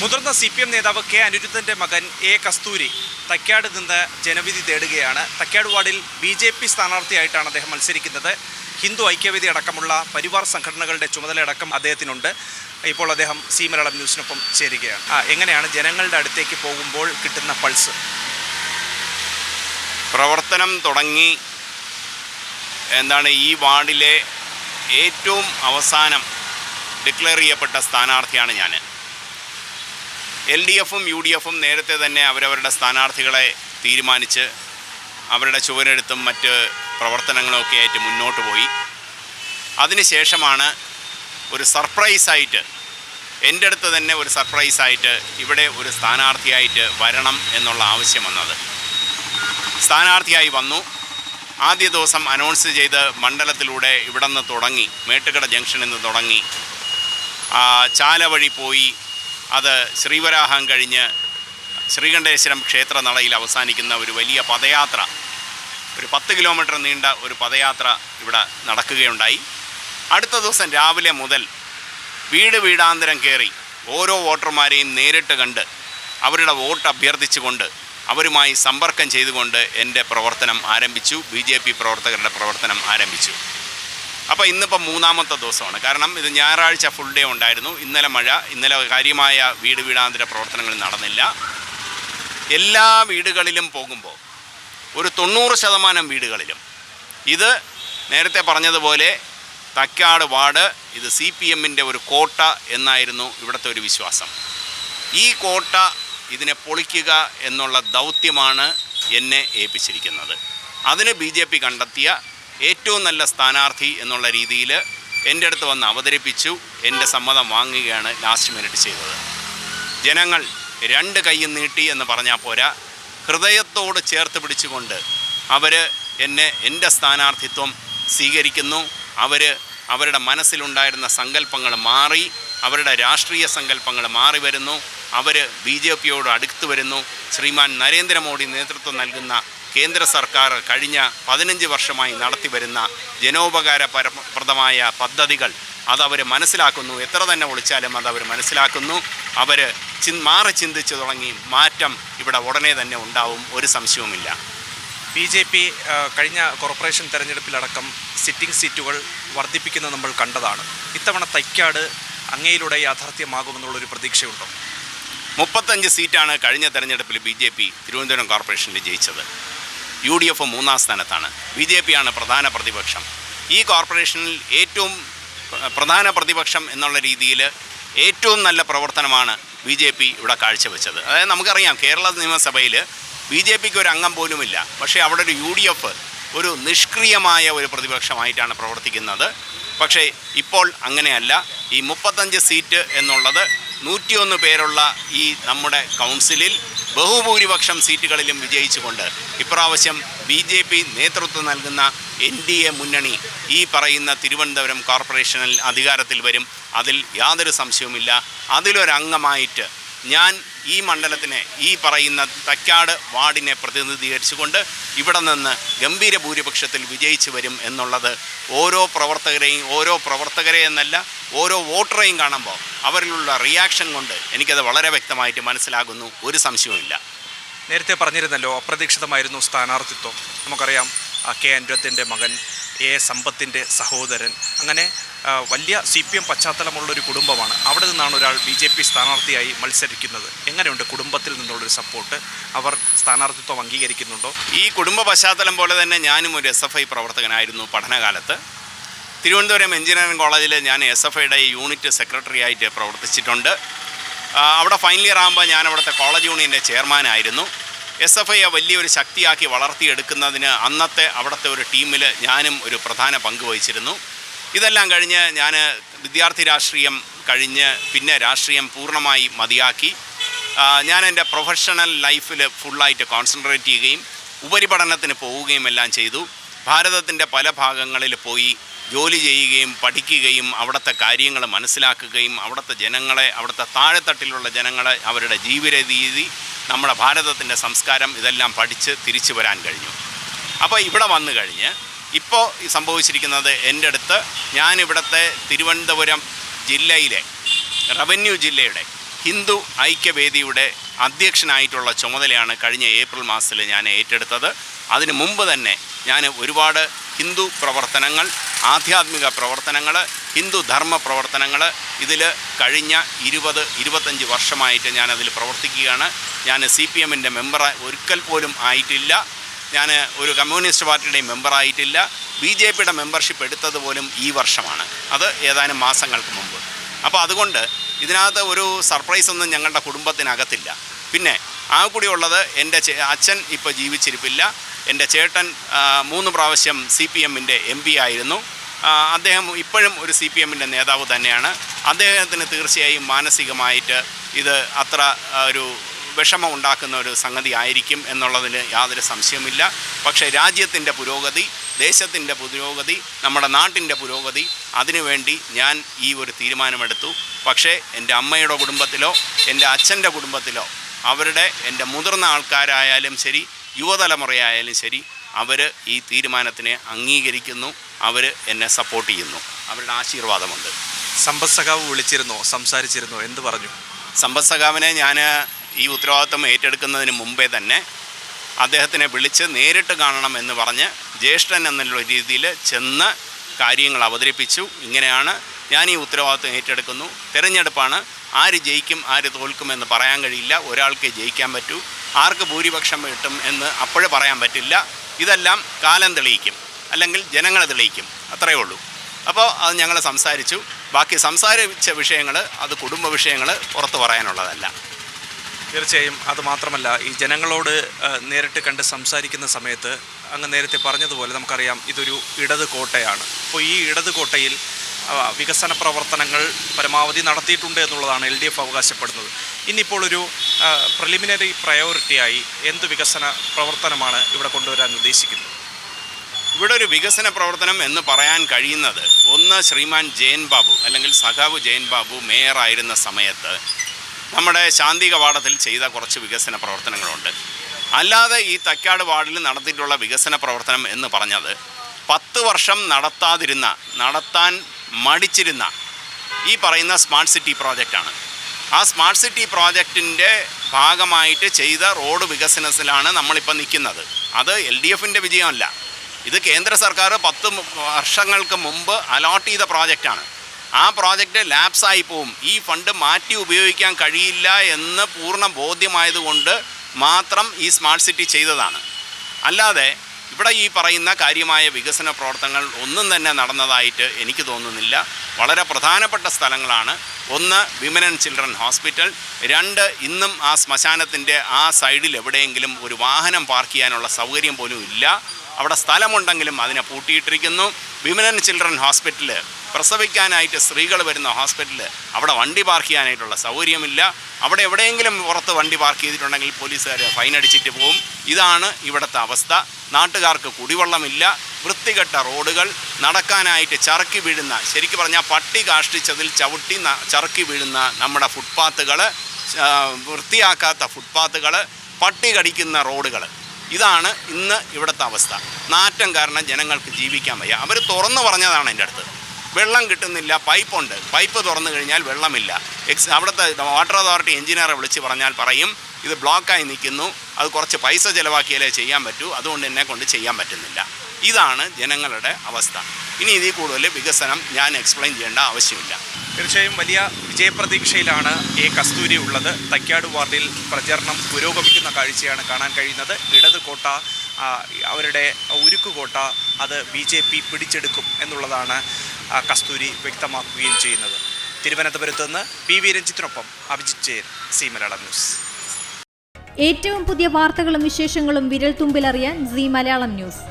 മുതിർന്ന C P M നേതാവ് K അനിരുദ്ധന്റെ മകൻ എ കസ്തൂരി തക്കാട് നിന്ന് ജനവിധി തേടുകയാണ്. തക്കാട് വാർഡിൽ ബി ജെ പി സ്ഥാനാർത്ഥിയായിട്ടാണ് അദ്ദേഹം മത്സരിക്കുന്നത്. ഹിന്ദു ഐക്യവേദി അടക്കമുള്ള പരിവാർ സംഘടനകളുടെ ചുമതലയടക്കം അദ്ദേഹത്തിനുണ്ട്. ഇപ്പോൾ അദ്ദേഹം സി മലയാളം ന്യൂസിനൊപ്പം ചേരുകയാണ്. എങ്ങനെയാണ് ജനങ്ങളുടെ അടുത്തേക്ക് പോകുമ്പോൾ കിട്ടുന്ന പൾസ്? പ്രവർത്തനം തുടങ്ങി. എന്താണ് ഈ വാർഡിലെ ഏറ്റവും അവസാനം ഡിക്ലെയർ ചെയ്യപ്പെട്ട സ്ഥാനാർത്ഥിയാണ് ഞാൻ എൽ ഡി എഫും യു ഡി എഫും നേരത്തെ തന്നെ അവരവരുടെ സ്ഥാനാർത്ഥികളെ തീരുമാനിച്ച് അവരുടെ ചുവരെഴുത്തും മറ്റ് പ്രവർത്തനങ്ങളൊക്കെ ആയിട്ട് മുന്നോട്ട് പോയി. അതിനുശേഷമാണ് ഒരു സർപ്രൈസായിട്ട് എന്റെ അടുത്ത് തന്നെ ഒരു സർപ്രൈസായിട്ട് ഇവിടെ ഒരു സ്ഥാനാർത്ഥിയായിട്ട് വരണം എന്നുള്ള ആവശ്യം വന്നത്. സ്ഥാനാർത്ഥിയായി വന്നു. ആദ്യ ദിവസം അനൗൺസ് ചെയ്ത് മണ്ഡലത്തിലൂടെ ഇവിടെ നിന്ന് തുടങ്ങി മേട്ടുകട ജംഗ്ഷനിൽ നിന്ന് തുടങ്ങി. ചാല വഴി പോയി അത് ശ്രീവരാഹം കഴിഞ്ഞ് ശ്രീകണ്ഠേശ്വരം ക്ഷേത്ര നടയിൽ അവസാനിക്കുന്ന ഒരു വലിയ പദയാത്ര. ഒരു പത്ത് കിലോമീറ്റർ നീണ്ട ഒരു പദയാത്ര ഇവിടെ നടക്കുകയുണ്ടായി. അടുത്ത ദിവസം രാവിലെ മുതൽ വീട് വീടാന്തരം കയറി ഓരോ വോട്ടർമാരെയും നേരിട്ട് കണ്ട് അവരുടെ വോട്ട് അഭ്യർത്ഥിച്ചുകൊണ്ട് അവരുമായി സമ്പർക്കം ചെയ്തുകൊണ്ട് എന്റെ പ്രവർത്തനം ആരംഭിച്ചു. ബി പ്രവർത്തകരുടെ പ്രവർത്തനം ആരംഭിച്ചു. അപ്പോൾ ഇന്നിപ്പോൾ മൂന്നാമത്തെ ദിവസമാണ്. കാരണം ഇത് ഞായറാഴ്ച ഫുൾ ഡേ ഉണ്ടായിരുന്നു. ഇന്നലെ മഴ ഇന്നലെ കാര്യമായ വീട് വീടാന്തര പ്രവർത്തനങ്ങൾ നടന്നില്ല. എല്ലാ വീടുകളിലും പോകുമ്പോൾ ഒരു തൊണ്ണൂറ് ശതമാനം വീടുകളിലും ഇത് നേരത്തെ പറഞ്ഞതുപോലെ തക്കാട് വാർഡ് ഇത് സി പി എമ്മിന്റെ ഒരു കോട്ട എന്നായിരുന്നു ഇവിടുത്തെ ഒരു വിശ്വാസം. ഈ കോട്ട ഇതിനെ പൊളിക്കുക എന്നുള്ള ദൗത്യമാണ് എന്നെ ഏൽപ്പിച്ചിരിക്കുന്നത്. അതിന് ബി കണ്ടെത്തിയ ഏറ്റവും നല്ല സ്ഥാനാർത്ഥി എന്നുള്ള രീതിയിൽ എന്റെ അടുത്ത് വന്ന് അവതരിപ്പിച്ചു എന്റെ സമ്മതം വാങ്ങുകയാണ് ലാസ്റ്റ് മിനിറ്റ് ചെയ്തത്. ജനങ്ങൾ രണ്ട് കൈയും നീട്ടി എന്ന് പറഞ്ഞാൽ പോരാ. ഹൃദയത്തോട് ചേർത്ത് പിടിച്ചുകൊണ്ട് അവർ എന്നെ എന്റെ സ്ഥാനാർത്ഥിത്വം സ്വീകരിക്കുന്നു. അവർ അവരുടെ മനസ്സിലുണ്ടായിരുന്ന സങ്കല്പങ്ങൾ മാറി അവരുടെ രാഷ്ട്രീയ സങ്കല്പങ്ങൾ മാറി വരുന്നു. അവർ ബി ജെ പിയോട് അടുത്ത് വരുന്നു. ശ്രീമാൻ നരേന്ദ്രമോദി നേതൃത്വം നൽകുന്ന കേന്ദ്ര സർക്കാർ കഴിഞ്ഞ പതിനഞ്ച് വർഷമായി നടത്തിവരുന്ന ജനോപകാരപ്രദമായ പദ്ധതികൾ അതവർ മനസ്സിലാക്കുന്നു. എത്ര തന്നെ ഒളിച്ചാലും അതവർ മനസ്സിലാക്കുന്നു. അവർ ചി മാറി ചിന്തിച്ചു തുടങ്ങി മാറ്റം ഇവിടെ ഉടനെ തന്നെ ഉണ്ടാവും. ഒരു സംശയവുമില്ല. ബി ജെ പി കഴിഞ്ഞ കോർപ്പറേഷൻ തെരഞ്ഞെടുപ്പിലടക്കം സിറ്റിംഗ് സീറ്റുകൾ വർദ്ധിപ്പിക്കുന്നത് നമ്മൾ കണ്ടതാണ്. ഇത്തവണ തൈക്കാട് അങ്ങയിലൂടെ യാഥാർത്ഥ്യമാകുമെന്നുള്ളൊരു പ്രതീക്ഷയുണ്ടോ? മുപ്പത്തഞ്ച് സീറ്റാണ് കഴിഞ്ഞ തെരഞ്ഞെടുപ്പിൽ ബി ജെ പി തിരുവനന്തപുരം കോർപ്പറേഷനിൽ ജയിച്ചത്. യു ഡി എഫ് മൂന്നാം സ്ഥാനത്താണ്. ബി ജെ പിയാണ് പ്രധാന പ്രതിപക്ഷം. ഈ കോർപ്പറേഷനിൽ ഏറ്റവും പ്രധാന പ്രതിപക്ഷം എന്നുള്ള രീതിയിൽ ഏറ്റവും നല്ല പ്രവർത്തനമാണ് ബി ജെ പി ഇവിടെ കാഴ്ചവെച്ചത്. അതായത് നമുക്കറിയാം കേരള നിയമസഭയിൽ ബി ജെ പിക്ക് ഒരു അംഗം പോലുമില്ല. പക്ഷേ അവിടെ ഒരു യു ഡി എഫ് ഒരു നിഷ്ക്രിയമായ ഒരു പ്രതിപക്ഷമായിട്ടാണ് പ്രവർത്തിക്കുന്നത്. പക്ഷേ ഇപ്പോൾ അങ്ങനെയല്ല. ഈ മുപ്പത്തഞ്ച് സീറ്റ് എന്നുള്ളത് നൂറ്റിയൊന്ന് പേരുള്ള ഈ നമ്മുടെ കൗൺസിലിൽ ബഹുഭൂരിപക്ഷം സീറ്റുകളിലും വിജയിച്ചുകൊണ്ട് ഇപ്രാവശ്യം ബി ജെ പി നേതൃത്വം നൽകുന്ന എൻ ഡി എ മുന്നണി ഈ പറയുന്ന തിരുവനന്തപുരം കോർപ്പറേഷനിൽ അധികാരത്തിൽ വരും. അതിൽ യാതൊരു സംശയവുമില്ല. അതിലൊരംഗമായിട്ട് ഞാൻ ഈ മണ്ഡലത്തിനെ ഈ പറയുന്ന തക്കാട് വാർഡിനെ പ്രതിനിധീകരിച്ചുകൊണ്ട് ഇവിടെ നിന്ന് ഗംഭീര ഭൂരിപക്ഷത്തിൽ വിജയിച്ചു വരും എന്നുള്ളത് ഓരോ പ്രവർത്തകരെയും ഓരോ പ്രവർത്തകരെ എന്നല്ല ഓരോ വോട്ടറെയും കാണുമ്പോൾ അവരിലുള്ള റിയാക്ഷൻ കൊണ്ട് എനിക്കത് വളരെ വ്യക്തമായിട്ട് മനസ്സിലാകുന്നു. ഒരു സംശയവുമില്ല. നേരത്തെ പറഞ്ഞിരുന്നല്ലോ അപ്രതീക്ഷിതമായിരുന്നു സ്ഥാനാർത്ഥിത്വം. നമുക്കറിയാം കെ അനുരത്തിന്റെ മകൻ എ സമ്പത്തിന്റെ സഹോദരൻ. അങ്ങനെ വലിയ സി പി എം പശ്ചാത്തലമുള്ളൊരു കുടുംബമാണ്. അവിടെ നിന്നാണ് ഒരാൾ ബി ജെ പി സ്ഥാനാർത്ഥിയായി മത്സരിക്കുന്നത്. എങ്ങനെയുണ്ട് കുടുംബത്തിൽ നിന്നുള്ളൊരു സപ്പോർട്ട്? അവർ സ്ഥാനാർത്ഥിത്വം അംഗീകരിക്കുന്നുണ്ടോ? ഈ കുടുംബ പശ്ചാത്തലം പോലെ തന്നെ ഞാനും ഒരു എസ് എഫ് ഐ പ്രവർത്തകനായിരുന്നു പഠനകാലത്ത്. തിരുവനന്തപുരം എഞ്ചിനീയറിംഗ് കോളേജിൽ ഞാൻ എസ് എഫ് ഐയുടെ യൂണിറ്റ് സെക്രട്ടറി ആയിട്ട് പ്രവർത്തിച്ചിട്ടുണ്ട് അവിടെ ഫൈനൽ ഇയർ ആകുമ്പോൾ ഞാൻ അവിടുത്തെ കോളേജ് യൂണിയന്റെ ചെയർമാനായിരുന്നു. എസ് എഫ് ഐയെ വലിയൊരു ശക്തിയാക്കി വളർത്തിയെടുക്കുന്നതിന് അന്നത്തെ അവിടുത്തെ ഒരു ടീമിൽ ഞാനും ഒരു പ്രധാന പങ്ക് വഹിച്ചിരുന്നു. ഇതെല്ലാം കഴിഞ്ഞ് ഞാൻ വിദ്യാർത്ഥി രാഷ്ട്രീയം കഴിഞ്ഞ് പിന്നെ രാഷ്ട്രീയം പൂർണമായി മതിയാക്കി. ഞാൻ എന്റെ പ്രൊഫഷണൽ ലൈഫിൽ ഫുള്ളായിട്ട് കോൺസെൻട്രേറ്റ് ചെയ്യുകയും ഉപരിപഠനത്തിന് പോവുകയും എല്ലാം ചെയ്തു. ഭാരതത്തിന്റെ പല ഭാഗങ്ങളിൽ പോയി ജോലി ചെയ്യുകയും പഠിക്കുകയും അവിടുത്തെ കാര്യങ്ങൾ മനസ്സിലാക്കുകയും അവിടുത്തെ ജനങ്ങളെ അവിടുത്തെ താഴെത്തട്ടിലുള്ള ജനങ്ങളെ അവരുടെ ജീവിത രീതി നമ്മുടെ ഭാരതത്തിന്റെ സംസ്കാരം ഇതെല്ലാം പഠിച്ച് തിരിച്ചു വരാൻ കഴിഞ്ഞു. അപ്പോൾ ഇവിടെ വന്നു കഴിഞ്ഞ് ഇപ്പോൾ സംഭവിച്ചിരിക്കുന്നത് എന്റെ അടുത്ത് ഞാനിവിടുത്തെ തിരുവനന്തപുരം ജില്ലയിലെ റവന്യൂ ജില്ലയുടെ ഹിന്ദു ഐക്യവേദിയുടെ അധ്യക്ഷനായിട്ടുള്ള ചുമതലയാണ് കഴിഞ്ഞ ഏപ്രിൽ മാസത്തിൽ ഞാൻ ഏറ്റെടുത്തത്. അതിനു മുമ്പ് തന്നെ ഞാൻ ഒരുപാട് ഹിന്ദു പ്രവർത്തനങ്ങൾ ആധ്യാത്മിക പ്രവർത്തനങ്ങൾ ഹിന്ദു ധർമ്മ പ്രവർത്തനങ്ങൾ ഇതിൽ കഴിഞ്ഞ ഇരുപത് ഇരുപത്തഞ്ച് വർഷമായിട്ട് ഞാനതിൽ പ്രവർത്തിക്കുകയാണ്. ഞാൻ സി പി എമ്മിന്റെ മെമ്പർ ഒരിക്കൽ പോലും ആയിട്ടില്ല. ഞാൻ ഒരു കമ്മ്യൂണിസ്റ്റ് പാർട്ടിയുടെയും മെമ്പറായിട്ടില്ല ബി ജെ പിയുടെ മെമ്പർഷിപ്പ് എടുത്തത് പോലും ഈ വർഷമാണ്. അത് ഏതാനും മാസങ്ങൾക്ക് മുമ്പ്. അപ്പോൾ അതുകൊണ്ട് ഇതിനകത്ത് ഒരു സർപ്രൈസ് ഒന്നും ഞങ്ങളുടെ കുടുംബത്തിനകത്തില്ല. പിന്നെ ആ കൂടി ഉള്ളത് എന്റെ അച്ഛൻ ഇപ്പോൾ ജീവിച്ചിരിപ്പില്ല. എന്റെ ചേട്ടൻ മൂന്ന് പ്രാവശ്യം സി പി എമ്മിന്റെ എം പി ആയിരുന്നു. അദ്ദേഹം ഇപ്പോഴും ഒരു സി പി എമ്മിന്റെ നേതാവ് തന്നെയാണ്. അദ്ദേഹത്തിന് തീർച്ചയായും മാനസികമായിട്ട് ഇത് അത്ര ഒരു വിഷമം ഉണ്ടാക്കുന്ന ഒരു സംഗതി ആയിരിക്കും എന്നുള്ളതിന് യാതൊരു സംശയമില്ല പക്ഷേ രാജ്യത്തിന്റെ പുരോഗതി ദേശത്തിന്റെ പുരോഗതി നമ്മുടെ നാട്ടിന്റെ പുരോഗതി അതിനുവേണ്ടി ഞാൻ ഈ ഒരു തീരുമാനമെടുത്തു. പക്ഷേ എന്റെ അമ്മയുടെ കുടുംബത്തിലോ എന്റെ അച്ഛന്റെ കുടുംബത്തിലോ അവരുടെ എന്റെ മുതിർന്ന ആൾക്കാരായാലും ശരി യുവതലമുറയായാലും ശരി അവർ ഈ തീരുമാനത്തിനെ അംഗീകരിക്കുന്നു അവർ എന്നെ സപ്പോർട്ട് ചെയ്യുന്നു. അവരുടെ ആശീർവാദമുണ്ട്. സമ്പത്സഖാവ് വിളിച്ചിരുന്നോ? സംസാരിച്ചിരുന്നോ? എന്ത് പറഞ്ഞു? സമ്പത്സഖാവിനെ ഞാൻ ഈ ഉത്തരവാദിത്വം ഏറ്റെടുക്കുന്നതിന് മുമ്പേ തന്നെ അദ്ദേഹത്തിനെ വിളിച്ച് നേരിട്ട് കാണണം എന്ന് പറഞ്ഞ് ജ്യേഷ്ഠൻ എന്നുള്ള രീതിയിൽ ചെന്ന് കാര്യങ്ങൾ അവതരിപ്പിച്ചു. ഇങ്ങനെയാണ് ഞാൻ ഈ ഉത്തരവാദിത്വം ഏറ്റെടുക്കുന്നു. തിരഞ്ഞെടുപ്പാണ്. ആര് ജയിക്കും ആര് തോൽക്കുമെന്ന് പറയാൻ കഴിയില്ല. ഒരാൾക്ക് ജയിക്കാൻ പറ്റൂ. ആർക്ക് ഭൂരിപക്ഷം കിട്ടും എന്ന് അപ്പോഴേ പറയാൻ പറ്റില്ല. ഇതെല്ലാം കാലം തെളിയിക്കും. അല്ലെങ്കിൽ ജനങ്ങളെ തെളിയിക്കും. അത്രയേ ഉള്ളൂ. അപ്പോൾ അത് ഞങ്ങൾ സംസാരിച്ചു. ബാക്കി സംസാരിച്ച വിഷയങ്ങൾ അത് കുടുംബ വിഷയങ്ങൾ പുറത്ത് പറയാനുള്ളതല്ല. തീർച്ചയായും അതുമാത്രമല്ല ഈ ജനങ്ങളോട് നേരിട്ട് കണ്ട് സംസാരിക്കുന്ന സമയത്ത് അങ്ങ് നേരത്തെ പറഞ്ഞതുപോലെ നമുക്കറിയാം ഇതൊരു ഇടത് കോട്ടയാണ്. അപ്പോൾ ഈ ഇടത് കോട്ടയിൽ വികസന പ്രവർത്തനങ്ങൾ പരമാവധി നടത്തിയിട്ടുണ്ട് എന്നുള്ളതാണ് എൽ ഡി എഫ് അവകാശപ്പെടുന്നത്. ഇനിയിപ്പോൾ ഒരു പ്രിലിമിനറി പ്രയോറിറ്റിയായി എന്ത് വികസന പ്രവർത്തനമാണ് ഇവിടെ കൊണ്ടുവരാൻ ഉദ്ദേശിക്കുന്നത്? ഇവിടെ ഒരു വികസന പ്രവർത്തനം എന്ന് പറയാൻ കഴിയുന്നത് ഒന്ന് ശ്രീമാൻ ജയൻ ബാബു അല്ലെങ്കിൽ സഖാവ് ജയൻ ബാബു മേയറായിരുന്ന സമയത്ത് നമ്മുടെ ശാന്തിക കവാടത്തിൽ ചെയ്ത കുറച്ച് വികസന പ്രവർത്തനങ്ങളുണ്ട്. അല്ലാതെ ഈ തക്കാട് വാർഡിൽ നടത്തിയിട്ടുള്ള വികസന പ്രവർത്തനം എന്ന് പറഞ്ഞത് പത്ത് വർഷം നടത്താതിരുന്ന നടത്താൻ മടിച്ചിരുന്ന ഈ പറയുന്ന സ്മാർട്ട് സിറ്റി പ്രോജക്റ്റാണ്. ആ സ്മാർട്ട് സിറ്റി പ്രോജക്റ്റിന്റെ ഭാഗമായിട്ട് ചെയ്ത റോഡ് വികസനത്തിലാണ് നമ്മളിപ്പോൾ നിൽക്കുന്നത്. അത് എൽ ഡി എഫിന്റെ വിജയമല്ല. ഇത് കേന്ദ്ര സർക്കാർ പത്ത് വർഷങ്ങൾക്ക് മുമ്പ് അലോട്ട് ചെയ്ത പ്രോജക്റ്റാണ്. ആ പ്രോജക്റ്റ് ലാപ്സായി പോവും. ഈ ഫണ്ട് മാറ്റി ഉപയോഗിക്കാൻ കഴിയില്ല എന്ന് പൂർണ ബോധ്യമായതുകൊണ്ട് മാത്രം ഈ സ്മാർട്ട് സിറ്റി ചെയ്തതാണ്. അല്ലാതെ ഇവിടെ ഈ പറയുന്ന കാര്യമായ വികസന പ്രവർത്തനങ്ങൾ ഒന്നും തന്നെ നടന്നതായിട്ട് എനിക്ക് തോന്നുന്നില്ല. വളരെ പ്രധാനപ്പെട്ട സ്ഥലങ്ങളാണ്. ഒന്ന് വിമൻ ആൻഡ് ചിൽഡ്രൻ ഹോസ്പിറ്റൽ രണ്ട് ഇന്നും ആ ശ്മശാനത്തിന്റെ ആ സൈഡിൽ എവിടെയെങ്കിലും ഒരു വാഹനം പാർക്ക് ചെയ്യാനുള്ള സൗകര്യം പോലും ഇല്ല. അവിടെ സ്ഥലമുണ്ടെങ്കിലും അതിനെ പൂട്ടിയിട്ടിരിക്കുന്നു. വിമനൻ ചിൽഡ്രൻ ഹോസ്പിറ്റൽ പ്രസവിക്കാനായിട്ട് സ്ത്രീകൾ വരുന്ന ഹോസ്പിറ്റൽ അവിടെ വണ്ടി പാർക്ക് ചെയ്യാനായിട്ടുള്ള സൗകര്യമില്ല. അവിടെ എവിടെയെങ്കിലും പുറത്ത് വണ്ടി പാർക്ക് ചെയ്തിട്ടുണ്ടെങ്കിൽ പോലീസുകാർ ഫൈൻ അടിച്ചിട്ട് പോകും ഇതാണ് ഇവിടുത്തെ അവസ്ഥ. നാട്ടുകാർക്ക് കുടിവെള്ളമില്ല. വൃത്തികെട്ട റോഡുകൾ. നടക്കാനായിട്ട് ചറുക്കി വീഴുന്ന ശരിക്കും പറഞ്ഞാൽ പട്ടി കാഷ്ടിച്ചതിൽ ചവിട്ടി ചറുക്കി വീഴുന്ന നമ്മുടെ ഫുട്പാത്തുകൾ വൃത്തിയാക്കാത്ത ഫുട്പാത്തുകൾ പട്ടി കടിക്കുന്ന റോഡുകൾ ഇതാണ് ഇന്ന് ഇവിടുത്തെ അവസ്ഥ. നാറ്റം കാരണം ജനങ്ങൾക്ക് ജീവിക്കാൻ വയ്യ. അവർ തുറന്നു പറഞ്ഞതാണ് എന്റെ അടുത്ത്. വെള്ളം കിട്ടുന്നില്ല പൈപ്പുണ്ട്. പൈപ്പ് തുറന്നു കഴിഞ്ഞാൽ വെള്ളമില്ല. എക്സ് അവിടുത്തെ വാട്ടർ അതോറിറ്റി എഞ്ചിനീയറെ വിളിച്ച് പറഞ്ഞാൽ പറയും ഇത് ബ്ലോക്കായി നിൽക്കുന്നു. അത് കുറച്ച് പൈസ ചിലവാക്കിയാലേ ചെയ്യാൻ പറ്റൂ. അതുകൊണ്ട് എന്നെ കൊണ്ട് ചെയ്യാൻ പറ്റുന്നില്ല. ഇതാണ് ജനങ്ങളുടെ അവസ്ഥ. ഇനി ഇതിൽ കൂടുതൽ വികസനം ഞാൻ എക്സ്പ്ലെയിൻ ചെയ്യേണ്ട ആവശ്യമില്ല. തീർച്ചയായും വലിയ വിജയപ്രതീക്ഷയിലാണ് എ കസ്തൂരി ഉള്ളത്. തൈക്കാട് വാർഡിൽ പ്രചരണം പുരോഗമിക്കുന്ന കാഴ്ചയാണ് കാണാൻ കഴിയുന്നത്. ഇടത് കോട്ട അവരുടെ ഉരുക്കുകോട്ട അത് ബി ജെ പി പിടിച്ചെടുക്കും എന്നുള്ളതാണ് കസ്തൂരി വ്യക്തമാക്കുകയും ചെയ്യുന്നത്. തിരുവനന്തപുരത്ത് നിന്ന് പി വി രഞ്ജിത്തിനൊപ്പം അഭിജിത് ജയൻ സി മലയാളം ന്യൂസ്. ഏറ്റവും പുതിയ വാർത്തകളും വിശേഷങ്ങളും വിരൽ തുമ്പിലറിയാൻ സി മലയാളം ന്യൂസ്.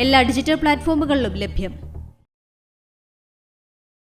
എല്ലാ ഡിജിറ്റൽ പ്ലാറ്റ്ഫോമുകളിലും ലഭ്യം.